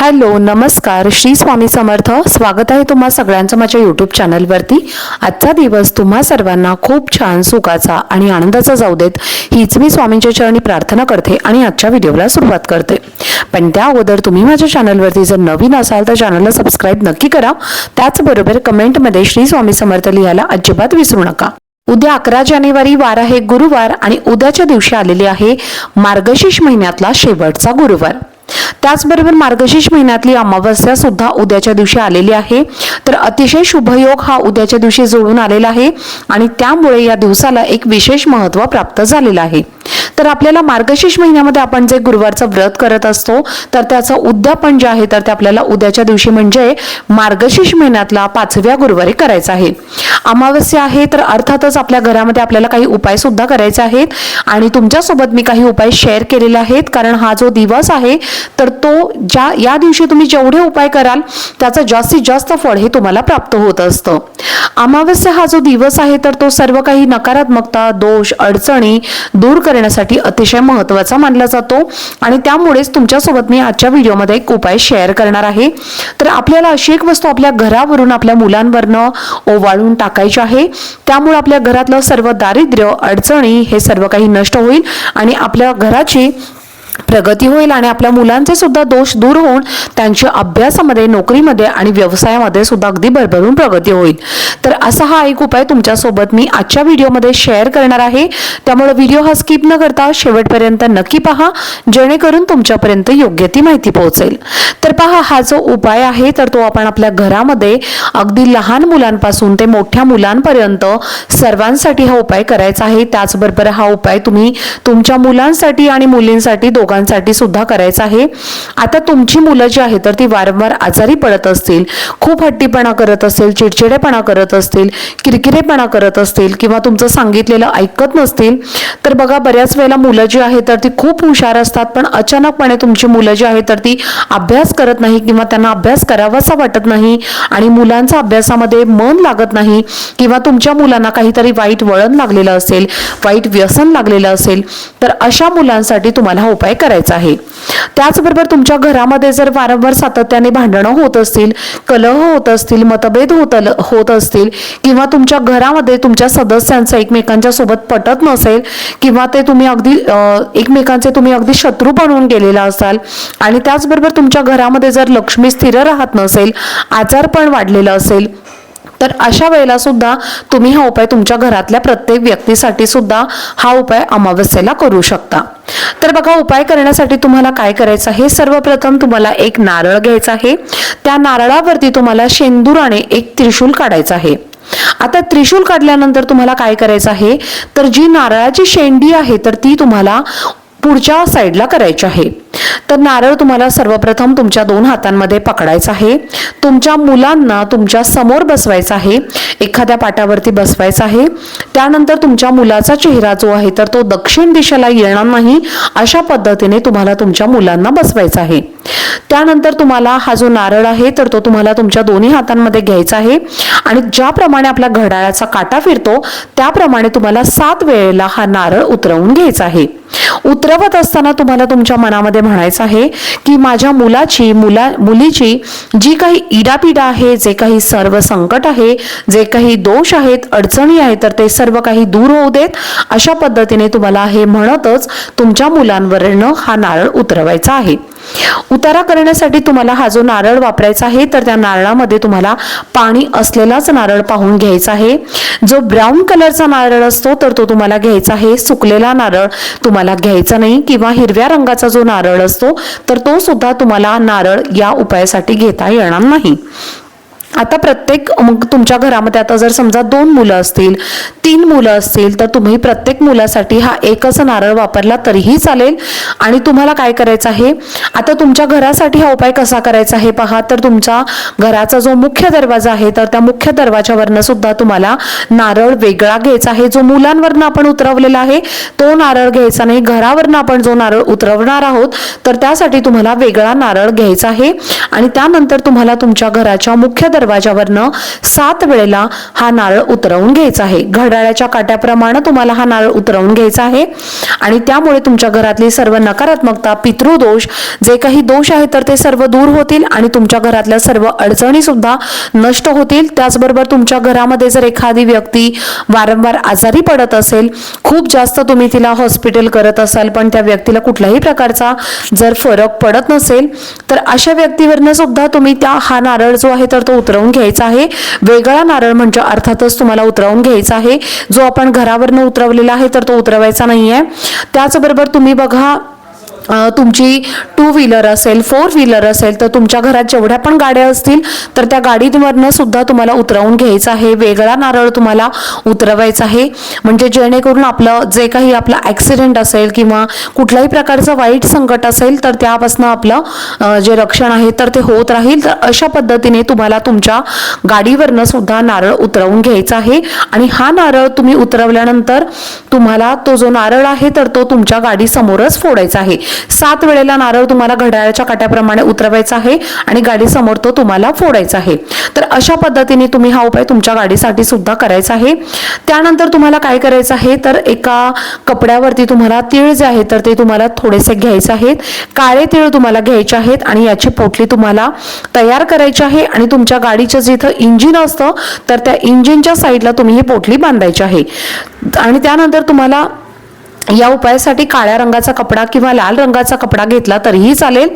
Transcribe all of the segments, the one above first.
Hello नमस्कार. श्री स्वामी समर्थ. स्वागत आहे तुम्हा सगळ्यांचं माझ्या यूट्यूब चॅनलवरती आजचा दिवस तुम्हा सर्वांना खूप छान सुखाचा आणि आनंदाचा जाऊ देत. हीच मी स्वामींच्या चरणी प्रार्थना करते आणि आजच्या व्हिडिओला सुरुवात करते. पण त्या अगोदर तुम्ही माझ्या चॅनलवरती जर नवीन असाल तर चॅनलला सबस्क्राईब नक्की करा. त्याचबरोबर कमेंटमध्ये श्री स्वामी समर्थ लिहायला अजिबात विसरू नका. उद्या अकरा जानेवारी वार आहे गुरुवार आणि उद्याच्या दिवशी आलेले आहे मार्गशीर्ष महिन्यातला शेवटचा गुरुवार. त्याचबरोबर मार्गशीर्ष महिन्यातली अमावस्या सुद्धा उद्याच्या दिवशी आलेली आहे. तर अतिशय शुभयोग हा उद्याच्या दिवशी जोडून आलेला आहे आणि त्यामुळे या दिवसाला एक विशेष महत्त्व प्राप्त झालेलं आहे. तर आपल्याला मार्गशीर्ष महिन्यामध्ये आपण जे गुरुवारचं व्रत करत असतो तर त्याचं उद्यापन जे आहे तर ते आपल्याला उद्याच्या दिवशी म्हणजे मार्गशीर्ष महिन्यातला पाचव्या गुरुवारी करायचा आहे. अमावस्या आहे तर अर्थातच आपल्या घरामध्ये आपल्याला काही उपाय सुद्धा करायचे आहेत. आणि तुमच्यासोबत मी काही उपाय शेअर केलेले आहेत. कारण हा जो दिवस आहे तर तो ज्या या दिवशी तुम्ही जेवढे उपाय कराल त्याचं जास्तीत जास्त फळ हे तुम्हाला प्राप्त होत असतं. अमावस्या हा जो दिवस आहे तर तो सर्व काही नकारात्मकता दोष अडचणी दूर करण्यासाठी अतिशय महत्त्वाचा मानला जातो. आणि त्यामुळेच तुमच्यासोबत मी आजच्या व्हिडिओमध्ये एक उपाय शेअर करणार आहे. तर आपल्याला अशी एक वस्तू आपल्या घरावरून आपल्या मुलांवरनं ओवाळून टाकायचे आहे. त्यामुळे आपल्या घरातलं सर्व दारिद्र्य अडचणी हे सर्व काही नष्ट होईल आणि आपल्या घराची प्रगती होईल आणि आपल्या मुलांचे सुद्धा दोष दूर होऊन त्यांच्या अभ्यासामध्ये नोकरीमध्ये आणि व्यवसायामध्ये सुद्धा अगदी भरभरून प्रगती होईल. तर असा हा एक उपाय तुमच्यासोबत मी आजच्या व्हिडिओमध्ये शेअर करणार आहे. त्यामुळे व्हिडिओ हा स्किप न करता शेवटपर्यंत नक्की पहा जेणेकरून तुमच्यापर्यंत योग्य ती माहिती पोहोचेल. तर पहा हा जो उपाय आहे तर तो आपण आपल्या घरामध्ये अगदी लहान मुलांपासून ते मोठ्या मुलांपर्यंत सर्वांसाठी हा उपाय करायचा आहे. त्याचबरोबर हा उपाय तुम्ही तुमच्या मुलांसाठी आणि मुलींसाठी दोघांसाठी सुद्धा करायचा आहे. आता तुमची मुलं जी आहेत तर ती वारंवार आजारी पडत असतील खूप हट्टीपणा करत असतील चिडचिडेपणा करत असतील किरकिरेपणा करत असतील किंवा तुमचं सांगितलेलं ऐकत नसतील तर बघा बऱ्याच वेळेला मुलं जी आहेत तर ती खूप हुशार असतात पण अचानकपणे तुमची मुलं जी आहेत तर ती अभ्यास करत नाही किंवा त्यांना अभ्यास करावासा वाटत नाही आणि मुलांचा अभ्यासामध्ये मन लागत नाही किंवा तुमच्या मुलांना काहीतरी वाईट वळण लागलेलं असेल वाईट व्यसन लागलेलं असेल तर अशा मुलांसाठी तुम्हाला हा उपाय करायचा आहे. त्याचबरोबर तुमच्या घरामध्ये जर वारंवार सातत्याने भांडणं होत असतील कलह होत असतील मतभेद होत होत असतील किंवा तुमच्या घरामध्ये तुमच्या सदस्यांचं एकमेकांच्या सोबत पटत नसेल किंवा ते तुम्ही अगदी एकमेकांचे तुम्ही अगदी शत्रू बनवून गेलेला असाल आणि त्याचबरोबर तुमच्या घरामध्ये जर लक्ष्मी स्थिर राहत नसेल आजारपण वाढलेलं असेल तर अशा वेळेला सुद्धा तुम्ही हा उपाय तुमच्या घरातल्या प्रत्येक व्यक्तीसाठी सुद्धा हा उपाय अमावस्येला करू शकता. तर बघा उपाय करण्यासाठी तुम्हाला काय करायचं आहे? सर्वप्रथम तुम्हाला एक नारळ घ्यायचा आहे. त्या नारळावरती तुम्हाला शेंदुराने एक त्रिशूल काढायचं आहे. आता त्रिशूल काढल्यानंतर तुम्हाला काय करायचं आहे? तर जी नारळाची शेंडी आहे तर ती तुम्हाला पुढच्या साईडला करायची आहे. तर नारळ तुम्हाला सर्वप्रथम तुमच्या दोन हातांमध्ये पकडायचा आहे. तुमच्या मुलांना तुमच्यासमोर बसवायचा आहे. एखाद्या पाटावरती बसवायचा आहे. त्यानंतर तुमच्या मुलाचा चेहरा जो आहे तर तो दक्षिण दिशेला येणार नाही अशा पद्धतीने तुम्हाला तुमच्या मुलांना बसवायचा आहे. त्यानंतर तुम्हाला हा जो नारळ आहे तर तो तुम्हाला तुमच्या दोन्ही हातांमध्ये घ्यायचा आहे. आणि ज्याप्रमाणे आपल्या घड्याळाचा काटा फिरतो त्याप्रमाणे तुम्हाला सात वेळेला हा नारळ उतरवून घ्यायचा आहे. उतरवत असताना तुम्हाला तुमच्या मनामध्ये म्हणायचं आहे की माझ्या मुलाची मुला मुलीची जी काही इडापिडा आहे जे काही सर्व संकट आहे जे काही दोष आहेत अडचणी आहेत तर ते सर्व काही दूर होऊ देत. अशा पद्धतीने तुम्हाला हे म्हणतच तुमच्या मुलांवरनं हा नारळ उतरवायचा आहे. उतारा करण्यासाठी तुम्हाला हा जो नारळ वापरायचा आहे तर त्या नारळामध्ये तुम्हाला पाणी असलेलाच नारळ पाहून घ्यायचा आहे. जो ब्राऊन कलरचा नारळ असतो तर तो तुम्हाला घ्यायचा आहे. सुकलेला नारळ तुम्हाला घ्यायचा नाही किंवा हिरव्या रंगाचा जो नारळ असतो तर तो सुद्धा तुम्हाला नारळ या उपायासाठी घेता येणार नाही. आता प्रत्येक मग तुमच्या घरामध्ये आता जर समजा दोन मुलं असतील तीन मुलं असतील तर तुम्ही प्रत्येक मुलासाठी हा एकच नारळ वापरला तरीही चालेल. आणि तुम्हाला काय करायचं आहे? आता तुमच्या घरासाठी हा उपाय कसा करायचा आहे पहा. तर तुमचा घराचा जो मुख्य दरवाजा आहे तर त्या मुख्य दरवाजावरनं सुद्धा तुम्हाला नारळ वेगळा घ्यायचा आहे जो मुलांवरनं आपण उतरवलेला आहे. तो नारळ घ्यायचा नाही. घरावरनं आपण जो नारळ उतरवणार आहोत तर त्यासाठी तुम्हाला वेगळा नारळ घ्यायचा आहे. आणि त्यानंतर तुम्हाला तुमच्या घराच्या मुख्य दरवाजावरनं सात वेळेला हा नारळ उतरवून घ्यायचा आहे. घड्याळाच्या काट्याप्रमाणे तुम्हाला हा नारळ उतरवून घ्यायचा आहे. आणि त्यामुळे तुमच्या घरातली सर्व नकारात्मकता पितृदोष जे काही दोष आहेत तर ते सर्व दूर होतील आणि तुमच्या घरातल्या सर्व अडचणी सुद्धा नष्ट होतील. त्याचबरोबर तुमच्या घरामध्ये जर एखादी व्यक्ती वारंवार आजारी पडत असेल खूप जास्त तुम्ही तिला हॉस्पिटल करत असाल पण त्या व्यक्तीला कुठल्याही प्रकारचा जर फरक पडत नसेल तर अशा व्यक्तीवरनं सुद्धा तुम्ही त्या हा नारळ जो आहे तर तो उतरवून घ्यायचा आहे. वेगळा नारळ म्हणजे अर्थातच तुम्हाला उतरवून घ्यायचा आहे. जो आपण घरावरनं उतरवलेला आहे तर तो उतरवायचा नाहीये. त्याचबरोबर तुम्ही बघा तुमची टू व्हीलर असेल फोर व्हीलर असेल तर तुमच्या घरात जेवढ्या पण गाड्या असतील तर त्या गाडीवरनं सुद्धा तुम्हाला उतरवून घ्यायचं आहे. वेगळा नारळ तुम्हाला उतरवायचा आहे. म्हणजे जेणेकरून आपलं जे काही आपला ॲक्सिडेंट असेल किंवा कुठल्याही प्रकारचं वाईट संकट असेल तर त्यापासून आपलं जे रक्षण आहे तर ते होत राहील. तर अशा पद्धतीने तुम्हाला तुमच्या गाडीवरनं सुद्धा नारळ उतरवून घ्यायचा आहे. आणि हा नारळ तुम्ही उतरवल्यानंतर तुम्हाला तो जो नारळ आहे तर तो तुमच्या गाडीसमोरच फोडायचा आहे. सात वेळेला नारळ तुम्हाला घड्याळाच्या काट्याप्रमाणे उतरवायचा आहे आणि गाडी समोर तो तुम्हाला फोडायचा आहे. तर अशा पद्धतीने तुम्ही हा उपाय तुमच्या गाडीसाठी सुद्धा करायचा आहे. त्यानंतर तुम्हाला काय करायचं आहे? तर एका कपड्यावरती तुम्हाला तीळ जे आहे तर ते तुम्हाला थोडेसे घ्यायचे आहेत. काळे तीळ तुम्हाला घ्यायचे आहेत आणि याची पोटली तुम्हाला तयार करायची आहे आणि तुमच्या गाडीचं जिथं इंजिन असतं तर त्या इंजिनच्या साईडला तुम्ही ही पोटली बांधायची आहे. आणि त्यानंतर तुम्हाला या उपायासाठी काळ्या रंगाचा कपडा किंवा लाल रंगाचा कपडा घेतला तरीही चालेल.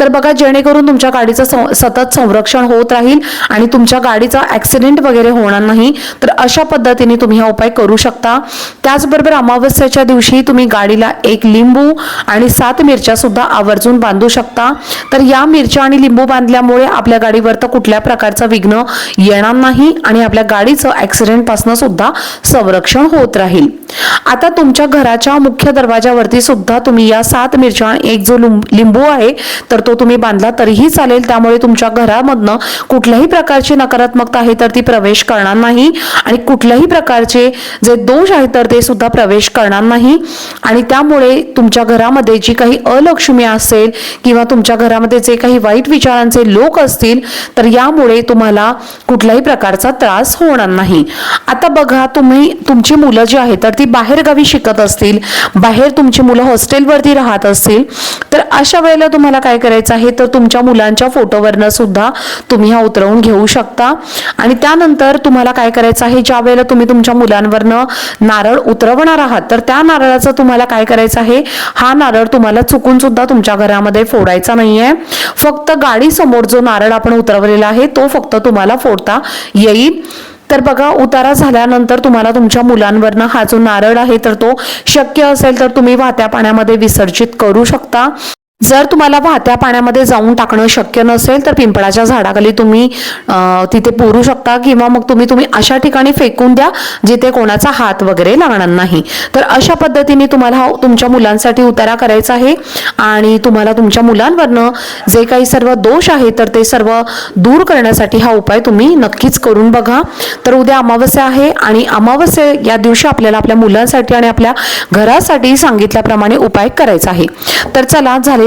तर बघा जेणेकरून तुमच्या गाडीचं सं- सतत संरक्षण होत राहील आणि तुमच्या गाडीचा ॲक्सिडेंट वगैरे होणार नाही. तर अशा पद्धतीने तुम्ही हा उपाय करू शकता. त्याचबरोबर अमावस्याच्या दिवशी तुम्ही गाडीला एक लिंबू आणि सात मिरच्या सुद्धा आवर्जून बांधू शकता. तर या मिरच्या आणि लिंबू बांधल्यामुळे आपल्या गाडीवर तर कुठल्या प्रकारचं विघ्न येणार नाही आणि आपल्या गाडीचं ॲक्सिडेंटपासून सुद्धा संरक्षण होत राहील. आता तुमच्या घराच्या मुख्य दरवाजावरती सुद्धा तुम्ही या सात मिरच्या एक जो लिंब- लिंबू आहे तर तो तुम्ही बांधला तरीही चालेल. त्यामुळे तुमच्या घरामधनं कुठल्याही प्रकारची नकारात्मकता आहे तर ती प्रवेश करणार नाही. आणि कुठल्याही प्रकारचे जे दोष आहेत तर ते सुद्धा प्रवेश करणार नाही. आणि त्यामुळे तुमच्या घरामध्ये जी काही अलक्ष्मी असेल किंवा तुमच्या घरामध्ये जे काही वाईट विचारांचे लोक असतील तर यामुळे तुम्हाला कुठल्याही प्रकारचा त्रास होणार नाही. आता बघा तुम्ही तुमची मुलं जी आहेत तर ती बाहेरगावी शिकत असतील. बाहेर तुमची मुलं हॉस्टेलवरती राहत असतील तर अशा वेळेला तुम्हाला काय करायचं आहे? तर तुमच्या मुलांच्या फोटोवरनं सुद्धा तुम्ही हा उतरवून घेऊ शकता. आणि त्यानंतर तुम्हाला काय करायचं आहे? ज्या वेळेला तुम्ही तुमच्या मुलांवरनं नारळ उतरवणार आहात तर त्या नारळाचं तुम्हाला काय करायचं आहे? हा नारळ तुम्हाला चुकून सुद्धा तुमच्या घरामध्ये फोडायचा नाहीये. फक्त गाडी समोर जो नारळ आपण उतरवलेला आहे तो फक्त तुम्हाला फोडता येईल. तर बघा उतारा झाल्यानंतर तुम्हाला तुमच्या मुलांवरनं हा जो नारळ आहे तर तो शक्य असेल तर तुम्ही वाहत्या पाण्यामध्ये विसर्जित करू शकता. जर तुम्हाला वाहत्या पाण्यामध्ये जाऊन टाकणं शक्य नसेल तर पिंपळाच्या झाडाखाली तुम्ही तिथे पुरू शकता किंवा मग तुम्ही तुम्ही अशा ठिकाणी फेकून द्या जिथे कोणाचा हात वगैरे लागणार नाही. तर अशा पद्धतीने तुम्हाला हा तुमच्या मुलांसाठी उतारा करायचा आहे आणि तुम्हाला तुमच्या मुलांवरनं जे काही सर्व दोष आहे तर ते सर्व दूर करण्यासाठी हा उपाय तुम्ही नक्कीच करून बघा. तर उद्या अमावस्या आहे आणि अमावस्या या दिवशी आपल्याला आपल्या मुलांसाठी आणि आपल्या घरासाठी सांगितल्याप्रमाणे उपाय करायचा आहे. तर चला झाले